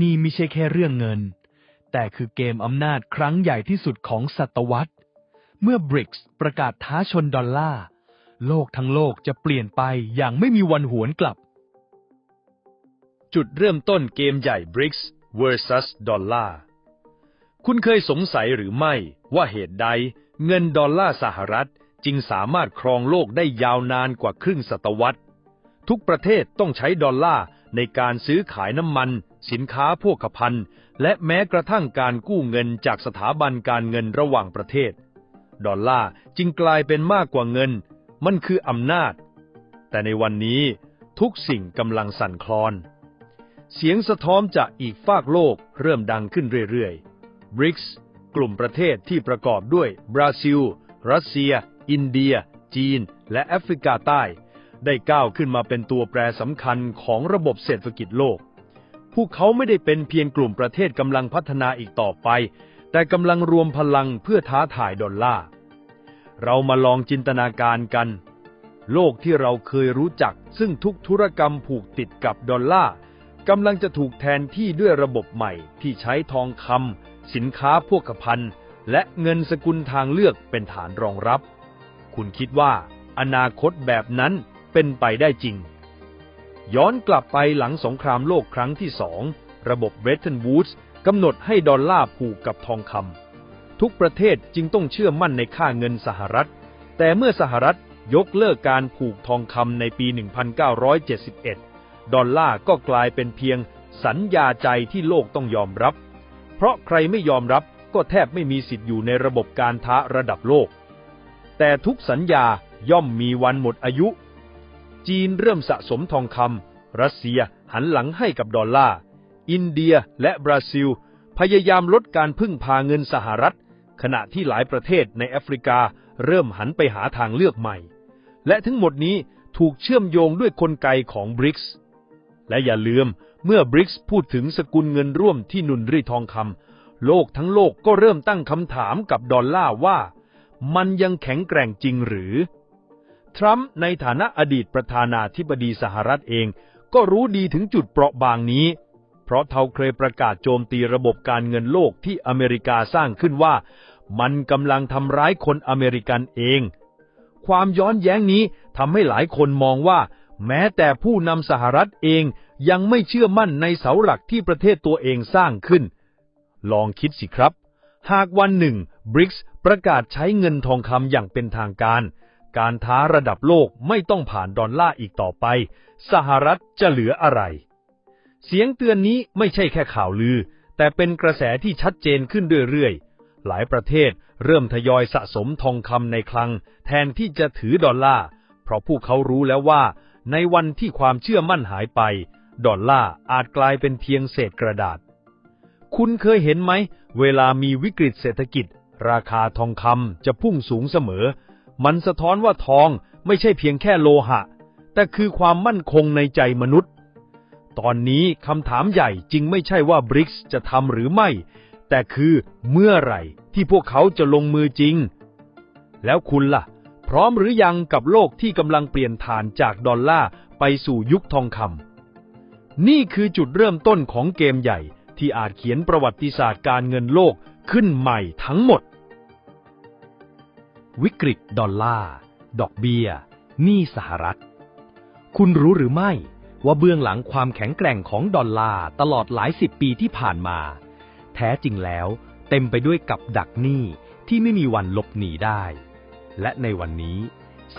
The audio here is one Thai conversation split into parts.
นี่ไม่ใช่แค่เรื่องเงิน แต่คือเกมอำนาจครั้งใหญ่ที่สุดของศตวรรษ เมื่อบริกส์ประกาศท้าชนดอลลาร์โลกทั้งโลกจะเปลี่ยนไปอย่างไม่มีวันหวนกลับ จุดเริ่มต้นเกมใหญ่ BRICS vs ดอลลาร์ คุณเคยสงสัยหรือไม่ว่าเหตุใด เงินดอลลาร์สหรัฐจึงสามารถครองโลกได้ยาวนานกว่าครึ่งศตวรรษ ทุกประเทศต้องใช้ดอลลาร์ในการซื้อขายน้ำมัน สินค้าพวกภัณฑ์และแม้กระทั่งการกู้เงินจากสถาบันการเงินระหว่างประเทศ ดอลลาร์จึงกลายเป็นมากกว่าเงิน มันคืออำนาจ แต่ในวันนี้ทุกสิ่งกำลังสั่นคลอน เสียงสะท้อนจากอีกฝากโลกเริ่มดังขึ้นเรื่อยๆ BRICS กลุ่มประเทศที่ประกอบด้วยบราซิล รัสเซีย อินเดีย จีน และแอฟริกาใต้ ได้ก้าวขึ้นมาเป็นตัวแปรสำคัญของระบบเศรษฐกิจโลก วกเขาไม่ได้เป็นเพียงกลุ่มประเทศกำลังพัฒนาอีกต่อไป แต่กำลังรวมพลังเพื่อท้าทายดอลลาร์ เรามาลองจินตนาการกัน โลกที่เราเคยรู้จักซึ่งทุกธุรกรรมผูกติดกับดอลลาร์กำลังจะถูกแทนที่ด้วยระบบใหม่ที่ใช้ทองคำสินค้าพวกพันและเงินสกุลทางเลือกเป็นฐานรองรับ คุณคิดว่า อนาคตแบบนั้นเป็นไปได้จริง ย้อนกลับไปหลังสงครามโลกครั้งที่สอง ระบบเบรตันวูดส์กำหนดให้ดอลลาร์ผูกกับทองคำทุกประเทศจึงต้องเชื่อมั่นในค่าเงินสหรัฐ แต่เมื่อสหรัฐยกเลิกการผูกทองคำในปี 1971 ดอลลาร์ก็กลายเป็นเพียงสัญญาใจที่โลกต้องยอมรับ เพราะใครไม่ยอมรับก็แทบไม่มีสิทธิ์อยู่ในระบบการท้าระดับโลก แต่ทุกสัญญาย่อมมีวันหมดอายุ จีนเริ่มสะสมทองคำรัสเซียหันหลังให้กับดอลลาร์ อินเดียและบราซิล พยายามลดการพึ่งพาเงินสหรัฐ ขณะที่หลายประเทศในแอฟริกาเริ่มหันไปหาทางเลือกใหม่ และทั้งหมดนี้ถูกเชื่อมโยงด้วยกลไกของบริกส์และอย่าลืมเมื่อบริกส์พูดถึงสกุลเงินร่วมที่นุนรีทองคำโลกทั้งโลกก็เริ่มตั้งคำถามกับดอลลาร์ว่า มันยังแข็งแกร่งจริงหรือ ทรัมป์ในฐานะอดีตประธานาธิบดีสหรัฐเอง ก็รู้ดีถึงจุดเปราะบางนี้ เพราะเขาเคยประกาศโจมตีระบบการเงินโลกที่อเมริกาสร้างขึ้นว่า มันกำลังทำร้ายคนอเมริกันเอง ความย้อนแย้งนี้ทำให้หลายคนมองว่า แม้แต่ผู้นำสหรัฐเองยังไม่เชื่อมั่นในเสาหลักที่ประเทศตัวเองสร้างขึ้น ลองคิดสิครับ หากวันหนึ่งบริกส์ประกาศใช้เงินทองคำอย่างเป็นทางการ การท้าระดับโลกไม่ต้องผ่านดอลลาร์อีกต่อไป สหรัฐจะเหลืออะไร เสียงเตือนนี้ไม่ใช่แค่ข่าวลือ แต่เป็นกระแสที่ชัดเจนขึ้นเรื่อยๆ หลายประเทศเริ่มทยอยสะสมทองคำในคลัง แทนที่จะถือดอลลาร์ เพราะพวกเขารู้แล้วว่า ในวันที่ความเชื่อมั่นหายไป ดอลลาร์อาจกลายเป็นเพียงเศษกระดาษ คุณเคยเห็นไหม เวลามีวิกฤตเศรษฐกิจ ราคาทองคำจะพุ่งสูงเสมอ มันสะท้อนว่าทองไม่ใช่เพียงแค่โลหะ แต่คือความมั่นคงในใจมนุษย์ ตอนนี้คำถามใหญ่จริงไม่ใช่ว่าบริกส์จะทำหรือไม่ แต่คือเมื่อไหร่ที่พวกเขาจะลงมือจริง แล้วคุณล่ะ พร้อมหรือยังกับโลกที่กำลังเปลี่ยนฐานจากดอลลาร์ไปสู่ยุคทองคำนี่คือจุดเริ่มต้นของเกมใหญ่ที่อาจเขียนประวัติศาสตร์การเงินโลกขึ้นใหม่ทั้งหมด วิกฤตดอลลาร์ ดอกเบี้ย หนี้สหรัฐ คุณรู้หรือไม่ว่าเบื้องหลังความแข็งแกร่งของดอลลาร์ตลอดหลายสิบปีที่ผ่านมา แท้จริงแล้วเต็มไปด้วยกับดักหนี้ที่ไม่มีวันหลบหนีได้ และในวันนี้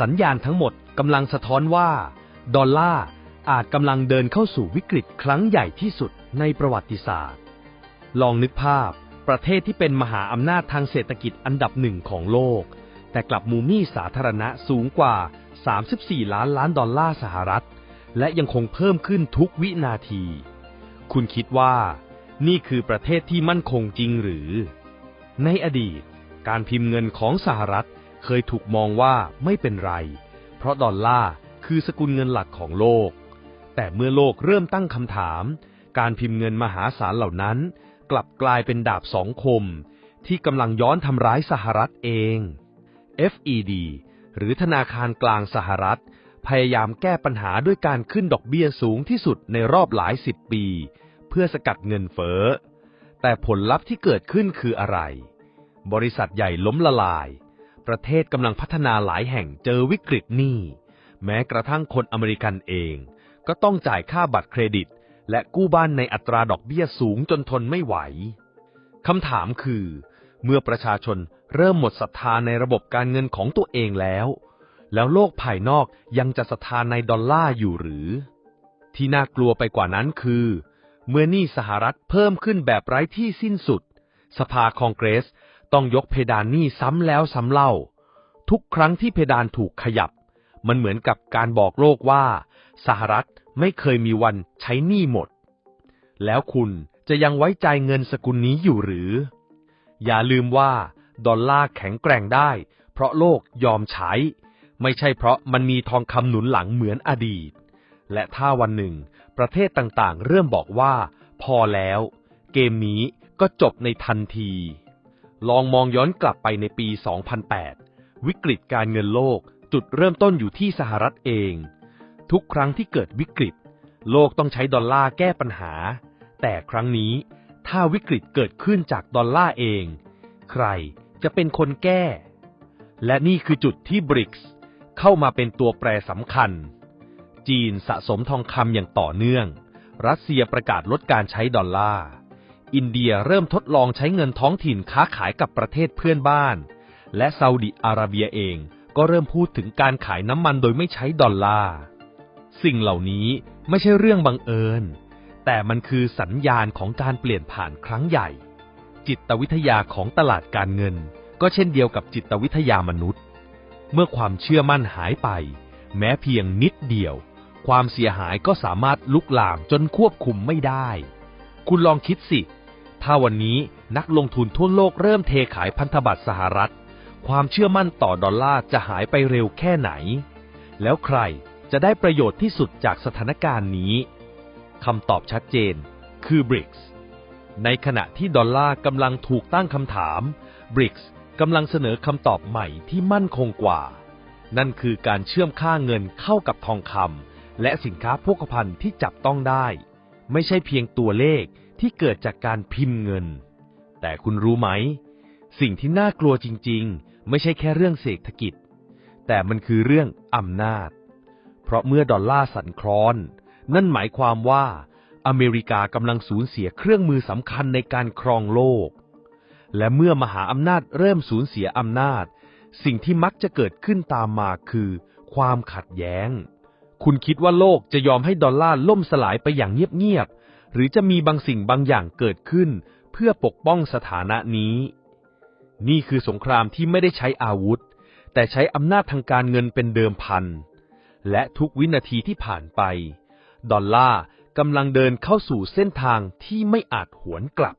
สัญญาณทั้งหมดกำลังสะท้อนว่า ดอลลาร์อาจกำลังเดินเข้าสู่วิกฤตครั้งใหญ่ที่สุดในประวัติศาสตร์ ลองนึกภาพประเทศที่เป็นมหาอำนาจทางเศรษฐกิจอันดับหนึ่งของโลก แต่กลับมูมี่สาธารณะสูงกว่า 34 ล้านล้านดอลลาร์สหรัฐ และยังคงเพิ่มขึ้นทุกวินาที คุณคิดว่า นี่คือประเทศที่มั่นคงจริงหรือ ในอดีต การพิมพ์เงินของสหรัฐเคยถูกมองว่าไม่เป็นไร เพราะดอลลาร์คือสกุลเงินหลักของโลก แต่เมื่อโลกเริ่มตั้งคำถาม การพิมพ์เงินมหาศาลเหล่านั้น กลับกลายเป็นดาบสองคม ที่กำลังย้อนทำร้ายสหรัฐเอง FED หรือธนาคารกลางสหรัฐ พยายามแก้ปัญหาด้วยการขึ้นดอกเบี้ยสูงที่สุดในรอบหลายสิบปี เพื่อสกัดเงินเฟ้อ แต่ผลลัพธ์ที่เกิดขึ้นคืออะไร บริษัทใหญ่ล้มละลาย ประเทศกำลังพัฒนาหลายแห่งเจอวิกฤตหนี้ แม้กระทั่งคนอเมริกันเอง ก็ต้องจ่ายค่าบัตรเครดิต และกู้บ้านในอัตราดอกเบี้ยสูงจนทนไม่ไหวคำถามคือ เมื่อประชาชนเริ่มหมดศรัทธาในระบบการเงินของตัวเองแล้ว แล้วโลกภายนอกยังจะศรัทธาในดอลลาร์อยู่หรือ ที่น่ากลัวไปกว่านั้นคือ เมื่อหนี้สหรัฐเพิ่มขึ้นแบบไร้ที่สิ้นสุด สภาคองเกรสต้องยกเพดานหนี้ซ้ำแล้วซ้ำเล่า ทุกครั้งที่เพดานถูกขยับ มันเหมือนกับการบอกโลกว่า สหรัฐไม่เคยมีวันใช้หนี้หมด แล้วคุณจะยังไว้ใจเงินสกุลนี้อยู่หรือ อย่าลืมว่าดอลลาร์แข็งแกร่งได้ เพราะโลกยอมใช้ ไม่ใช่เพราะมันมีทองคำหนุนหลังเหมือนอดีต และถ้าวันหนึ่ง ประเทศต่างๆ เริ่มบอกว่า พอแล้ว เกมนี้ก็จบในทันที ลองมองย้อนกลับไปในปี 2008 วิกฤตการเงินโลกจุดเริ่มต้นอยู่ที่สหรัฐเอง ทุกครั้งที่เกิดวิกฤต โลกต้องใช้ดอลลาร์แก้ปัญหา แต่ครั้งนี้ ถ้าวิกฤตเกิดขึ้นจากดอลลาร์เอง ใครจะเป็นคนแก้ และนี่คือจุดที่บริกส์เข้ามาเป็นตัวแปรสำคัญ จีนสะสมทองคำอย่างต่อเนื่อง รัสเซียประกาศลดการใช้ดอลลาร์ อินเดียเริ่มทดลองใช้เงินท้องถิ่นค้าขายกับประเทศเพื่อนบ้าน และซาอุดิอาระเบียเองก็เริ่มพูดถึงการขายน้ำมันโดยไม่ใช้ดอลลาร์ สิ่งเหล่านี้ไม่ใช่เรื่องบังเอิญ แต่มันคือสัญญาณของการเปลี่ยนผ่านครั้งใหญ่ จิตวิทยาของตลาดการเงิน ก็เช่นเดียวกับจิตวิทยามนุษย์ เมื่อความเชื่อมั่นหายไป แม้เพียงนิดเดียว ความเสียหายก็สามารถลุกลามจนควบคุมไม่ได้ คุณลองคิดสิ ถ้าวันนี้นักลงทุนทั่วโลกเริ่มเทขายพันธบัตรสหรัฐ ความเชื่อมั่นต่อดอลลาร์จะหายไปเร็วแค่ไหน แล้วใครจะได้ประโยชน์ที่สุดจากสถานการณ์นี้ คำตอบชัดเจน คือ BRICS ในขณะที่ดอลลาร์กำลังถูกตั้งคำถาม BRICS กำลังเสนอคำตอบใหม่ที่มั่นคงกว่า นั่นคือการเชื่อมค่าเงินเข้ากับทองคำและสินค้าโภคภัณฑ์ที่จับต้องได้ ไม่ใช่เพียงตัวเลขที่เกิดจากการพิมพ์เงิน แต่คุณรู้ไหม สิ่งที่น่ากลัวจริง ๆ ไม่ใช่แค่เรื่องเศรษฐกิจ แต่มันคือเรื่องอำนาจ เพราะเมื่อดอลลาร์สั่นคลอน นั่นหมายความว่า อเมริกากำลังสูญเสียเครื่องมือสำคัญในการครองโลก และเมื่อมหาอำนาจเริ่มสูญเสียอำนาจ สิ่งที่มักจะเกิดขึ้นตามมาคือ ความขัดแย้ง คุณคิดว่าโลกจะยอมให้ดอลลาร์ล่มสลายไปอย่างเงียบๆหรือจะมีบางสิ่งบางอย่างเกิดขึ้น เพื่อปกป้องสถานะนี้ นี่คือสงครามที่ไม่ได้ใช้อาวุธ แต่ใช้อำนาจทางการเงินเป็นเดิมพันและทุกวินาทีที่ผ่านไป ดอลลาร์กำลังเดินเข้าสู่เส้นทางที่ไม่อาจหวนกลับ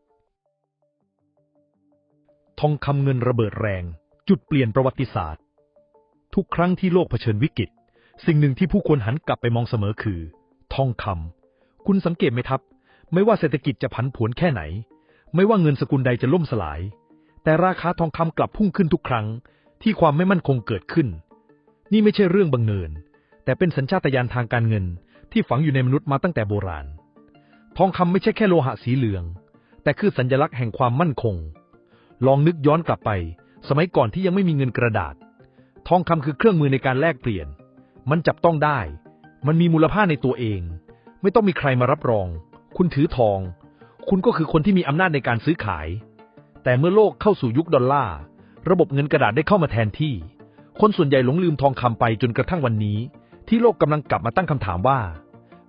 ทองคำเงินระเบิดแรง จุดเปลี่ยนประวัติศาสตร์ ทุกครั้งที่โลกเผชิญวิกฤต สิ่งหนึ่งที่ผู้คนหันกลับไปมองเสมอคือ ทองคำคุณสังเกตไหมครับ ไม่ว่าเศรษฐกิจจะผันผวนแค่ไหน ไม่ว่าเงินสกุลใดจะล่มสลาย แต่ราคาทองคำกลับพุ่งขึ้นทุกครั้ง ที่ความไม่มั่นคงเกิดขึ้น นี่ไม่ใช่เรื่องบังเอิญแต่เป็นสัญชาตญาณทางการเงิน ที่ฝังอยู่ในมนุษย์มาตั้งแต่โบราณ ทองคำไม่ใช่แค่โลหะสีเหลือง แต่คือสัญลักษณ์แห่งความมั่นคง ลองนึกย้อนกลับไป สมัยก่อนที่ยังไม่มีเงินกระดาษ ทองคำคือเครื่องมือในการแลกเปลี่ยน มันจับต้องได้ มันมีมูลค่าในตัวเอง ไม่ต้องมีใครมารับรอง คุณถือทอง คุณก็คือคนที่มีอำนาจในการซื้อขาย แต่เมื่อโลกเข้าสู่ยุคดอลลาร์ ระบบเงินกระดาษได้เข้ามาแทนที่ คนส่วนใหญ่หลงลืมทองคำไปจนกระทั่งวันนี้ ที่โลกกำลังกลับมาตั้งคำถามว่า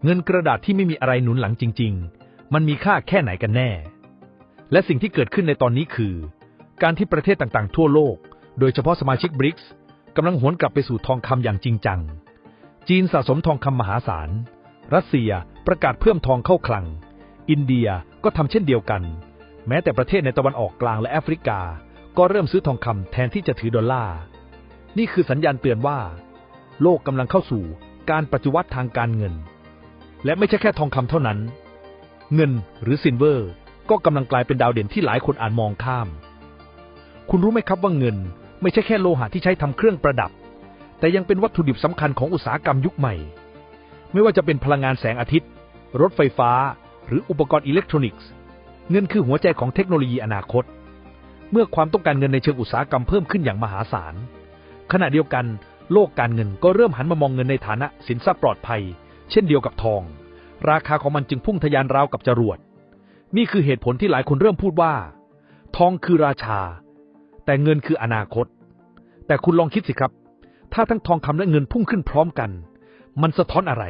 เงินกระดาษที่ไม่มีอะไรหนุนหลังจริง ๆ มันมีค่าแค่ไหนกันแน่ และสิ่งที่เกิดขึ้นในตอนนี้คือ การที่ประเทศต่างๆ ทั่วโลก โดยเฉพาะสมาชิกบริกส์กำลังหวนกลับไปสู่ทองคำอย่างจริงจัง จีนสะสมทองคำมหาศาล รัสเซียประกาศเพิ่มทองเข้าคลัง อินเดียก็ทำเช่นเดียวกัน แม้แต่ประเทศในตะวันออกกลางและแอฟริกา ก็เริ่มซื้อทองคำแทนที่จะถือดอลลาร์ นี่คือสัญญาณเตือนว่า โลกกำลังเข้าสู่การปฏิวัติทางการเงิน และไม่ใช่แค่ทองคำเท่านั้น เงินหรือซินเวอร์ ก็กำลังกลายเป็นดาวเด่นที่หลายคนอาจมองข้าม คุณรู้ไหมครับว่าเงิน ไม่ใช่แค่โลหะที่ใช้ทำเครื่องประดับ แต่ยังเป็นวัตถุดิบสำคัญของอุตสาหกรรมยุคใหม่ ไม่ว่าจะเป็นพลังงานแสงอาทิตย์ รถไฟฟ้า หรืออุปกรณ์อิเล็กทรอนิกส์ เงินคือหัวใจของเทคโนโลยีอนาคต เมื่อความต้องการเงินในเชิงอุตสาหกรรมเพิ่มขึ้นอย่างมหาศาลขณะเดียวกัน โลกการเงินก็เริ่มหันมามองเงินในฐานะสินทรัพย์ปลอดภัย เช่นเดียวกับทอง ราคาของมันจึงพุ่งทะยานราวกับจรวด นี่คือเหตุผลที่หลายคนเริ่มพูดว่า ทองคือราชา แต่เงินคืออนาคต แต่คุณลองคิดสิครับ ถ้าทั้งทองคำและเงินพุ่งขึ้นพร้อมกัน มันสะท้อนอะไร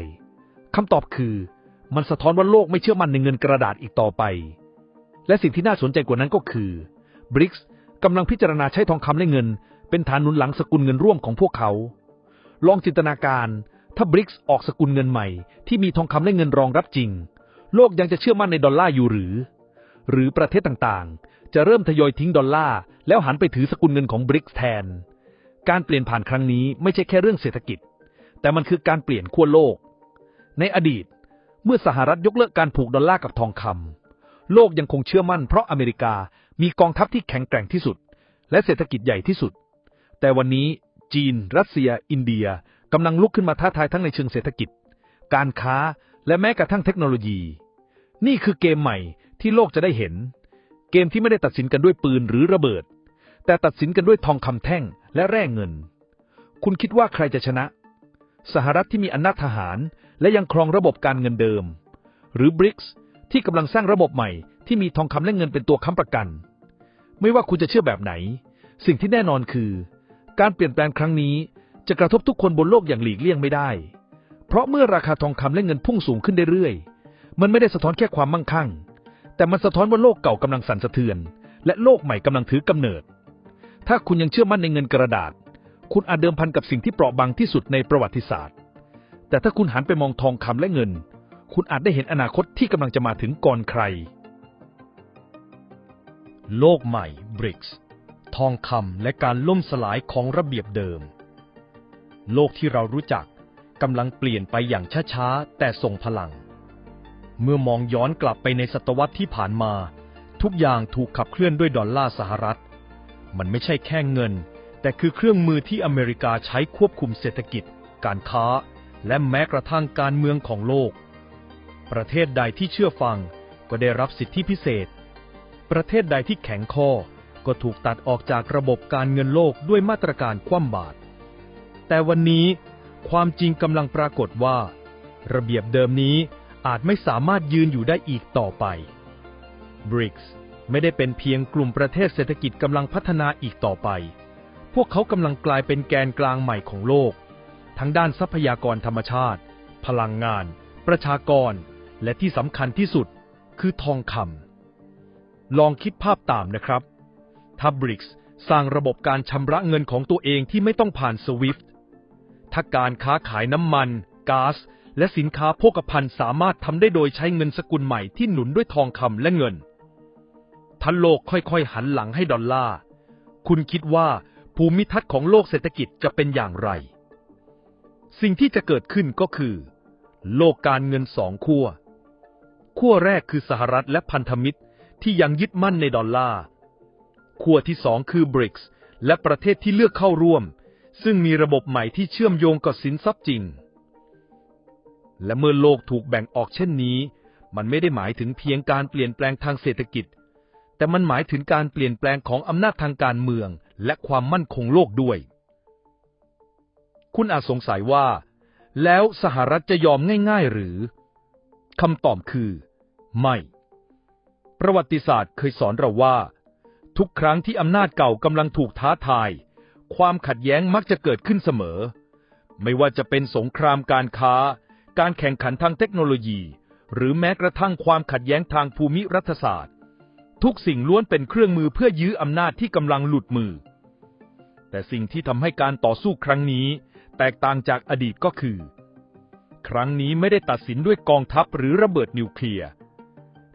คำตอบคือ มันสะท้อนว่าโลกไม่เชื่อมั่นในเงินกระดาษอีกต่อไป และสิ่งที่น่าสนใจกว่านั้นก็คือ บริกส์กำลังพิจารณาใช้ทองคำและเงิน เป็นฐานหนุนหลังสกุลเงินร่วมของพวกเขา ลองจินตนาการ ถ้าบริกส์ออกสกุลเงินใหม่ ที่มีทองคำและเงินรองรับจริง โลกยังจะเชื่อมั่นในดอลลาร์อยู่หรือ หรือประเทศต่างๆ จะเริ่มทยอยทิ้งดอลลาร์แล้วหันไปถือสกุลเงินของบริกส์แทน การเปลี่ยนผ่านครั้งนี้ไม่ใช่แค่เรื่องเศรษฐกิจ แต่มันคือการเปลี่ยนขั้วโลก ในอดีต เมื่อสหรัฐยกเลิกการผูกดอลลาร์กับทองคำโลกยังคงเชื่อมั่นเพราะอเมริกามีกองทัพที่แข็งแกร่งที่สุด และเศรษฐกิจใหญ่ที่สุด แต่วันนี้จีน รัสเซีย อินเดียกำลังลุกขึ้นมาท้าทายทั้งในเชิงเศรษฐกิจ การค้าและแม้กระทั่งเทคโนโลยี นี่คือเกมใหม่ที่โลกจะได้เห็น เกมที่ไม่ได้ตัดสินกันด้วยปืนหรือระเบิด แต่ตัดสินกันด้วยทองคำแท่งและแร่เงิน คุณคิดว่าใครจะชนะ สหรัฐที่มีอำนาจทหาร และยังครองระบบการเงินเดิม หรือบริกส์ที่กำลังสร้างระบบใหม่ที่มีทองคำและเงินเป็นตัวค้ำประกัน ไม่ว่าคุณจะเชื่อแบบไหน สิ่งที่แน่นอนคือ การเปลี่ยนแปลงครั้งนี้จะกระทบทุกคนบนโลกอย่างหลีกเลี่ยงไม่ได้ เพราะเมื่อราคาทองคำและเงินพุ่งสูงขึ้นเรื่อยๆ มันไม่ได้สะท้อนแค่ความมั่งคั่ง แต่มันสะท้อนว่าโลกเก่ากำลังสั่นสะเทือน และโลกใหม่กำลังถือกำเนิด ถ้าคุณยังเชื่อมั่นในเงินกระดาษ คุณอาจเดิมพันกับสิ่งที่เปราะบางที่สุดในประวัติศาสตร์ แต่ถ้าคุณหันไปมองทองคำและเงิน คุณอาจได้เห็นอนาคตที่กำลังจะมาถึงก่อนใคร โลกใหม่ BRICS ทองคำและการล่มสลายของระเบียบเดิม โลกที่เรารู้จักกำลังเปลี่ยนไปอย่างช้าๆ แต่ทรงพลัง เมื่อมองย้อนกลับไปในศตวรรษที่ผ่านมา ทุกอย่างถูกขับเคลื่อนด้วยดอลลาร์สหรัฐ มันไม่ใช่แค่เงิน แต่คือเครื่องมือที่อเมริกาใช้ควบคุมเศรษฐกิจ การค้า และแม้กระทั่งการเมืองของโลก ประเทศใดที่เชื่อฟังก็ได้รับสิทธิพิเศษ ประเทศใดที่แข็งข้อ ก็ถูกตัดออกจากระบบการเงินโลกด้วยมาตรการคว่ำบาตร แต่วันนี้ความจริงกำลังปรากฏว่า ระเบียบเดิมนี้อาจไม่สามารถยืนอยู่ได้อีกต่อไป BRICS ไม่ได้เป็นเพียงกลุ่มประเทศเศรษฐกิจกำลังพัฒนาอีกต่อไป พวกเขากำลังกลายเป็นแกนกลางใหม่ของโลก ทั้งด้านทรัพยากรธรรมชาติ พลังงาน ประชากร และที่สำคัญที่สุดคือทองคำลองคิดภาพตามนะครับ ถ้าบริกส์สร้างระบบการชำระเงินของตัวเองที่ไม่ต้องผ่านสวิฟต์ถ้าการค้าขายน้ำมันก๊าซและสินค้าโภคภัณฑ์สามารถทำได้โดยใช้เงินสกุลใหม่ที่หนุนด้วยทองคำและเงิน ถ้าโลกค่อยๆหันหลังให้ดอลลาร์ คุณคิดว่าภูมิทัศน์ของโลกเศรษฐกิจจะเป็นอย่างไร สิ่งที่จะเกิดขึ้นก็คือ โลกการเงินสองขั้วขั้วแรกคือสหรัฐและพันธมิตรที่ยังยึดมั่นในดอลลาร์ ขั้วที่สองคือบริกส์และประเทศที่เลือกเข้าร่วม ซึ่งมีระบบใหม่ที่เชื่อมโยงกับสินทรัพย์จริง และเมื่อโลกถูกแบ่งออกเช่นนี้ มันไม่ได้หมายถึงเพียงการเปลี่ยนแปลงทางเศรษฐกิจ แต่มันหมายถึงการเปลี่ยนแปลงของอำนาจทางการเมือง และความมั่นคงโลกด้วย คุณอาจสงสัยว่า แล้วสหรัฐจะยอมง่าย ๆ หรือคำตอบคือ ไม่ ประวัติศาสตร์เคยสอนเราว่า ทุกครั้งที่อำนาจเก่ากำลังถูกท้าทาย ความขัดแย้งมักจะเกิดขึ้นเสมอ ไม่ว่าจะเป็นสงครามการค้า การแข่งขันทางเทคโนโลยี หรือแม้กระทั่งความขัดแย้งทางภูมิรัฐศาสตร์ ทุกสิ่งล้วนเป็นเครื่องมือเพื่อยื้ออำนาจที่กำลังหลุดมือ แต่สิ่งที่ทำให้การต่อสู้ครั้งนี้ แตกต่างจากอดีตก็คือ ครั้งนี้ไม่ได้ตัดสินด้วยกองทัพหรือระเบิดนิวเคลียร์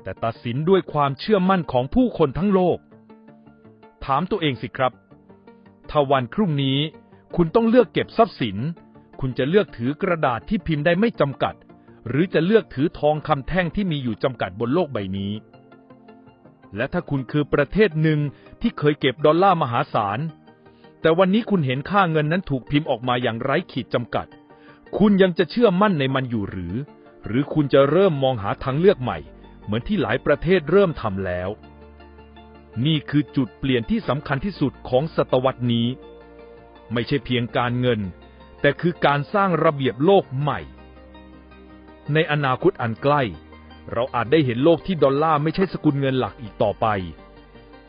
แต่ตัดสินด้วยความเชื่อมั่นของผู้คนทั้งโลก ถามตัวเองสิครับ ถ้าวันพรุ่งนี้คุณต้องเลือกเก็บทรัพย์สิน คุณจะเลือกถือกระดาษที่พิมพ์ได้ไม่จำกัด หรือจะเลือกถือทองคำแท่งที่มีอยู่จำกัดบนโลกใบนี้ และถ้าคุณคือประเทศหนึ่งที่เคยเก็บดอลลาร์มหาศาล แต่วันนี้คุณเห็นค่าเงินนั้นถูกพิมพ์ออกมาอย่างไร้ขีดจำกัด คุณยังจะเชื่อมั่นในมันอยู่หรือ หรือคุณจะเริ่มมองหาทางเลือกใหม่ เหมือนที่หลายประเทศเริ่มทำแล้ว นี่คือจุดเปลี่ยนที่สำคัญที่สุดของศตวรรษนี้ ไม่ใช่เพียงการเงิน แต่คือการสร้างระเบียบโลกใหม่ ในอนาคตอันใกล้ เราอาจได้เห็นโลกที่ดอลลาร์ไม่ใช่สกุลเงินหลักอีกต่อไป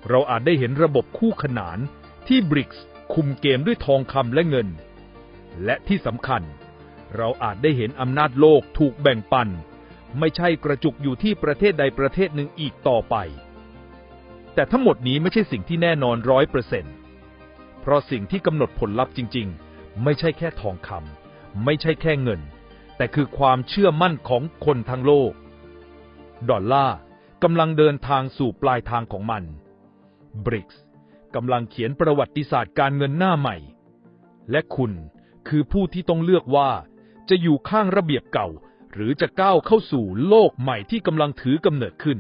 เราอาจได้เห็นระบบคู่ขนานที่บริกส์คุมเกมด้วยทองคำและเงิน และที่สำคัญ เราอาจได้เห็นอำนาจโลกถูกแบ่งปัน ไม่ใช่กระจุกอยู่ที่ประเทศใดประเทศหนึ่งอีกต่อไป แต่ทั้งหมดนี้ไม่ใช่สิ่งที่แน่นอนร้อยเปอร์เซ็นต์เพราะสิ่งที่กำหนดผลลัพธ์จริง ๆ ไม่ใช่แค่ทองคำไม่ใช่แค่เงิน แต่คือความเชื่อมั่นของคนทั้งโลก ดอลลาร์กำลังเดินทางสู่ปลายทางของมันบริกส์กำลังเขียนประวัติศาสตร์การเงินหน้าใหม่ และคุณคือผู้ที่ต้องเลือกว่า จะอยู่ข้างระเบียบเก่า หรือจะก้าวเข้าสู่โลกใหม่ที่กำลังถือกำเนิดขึ้น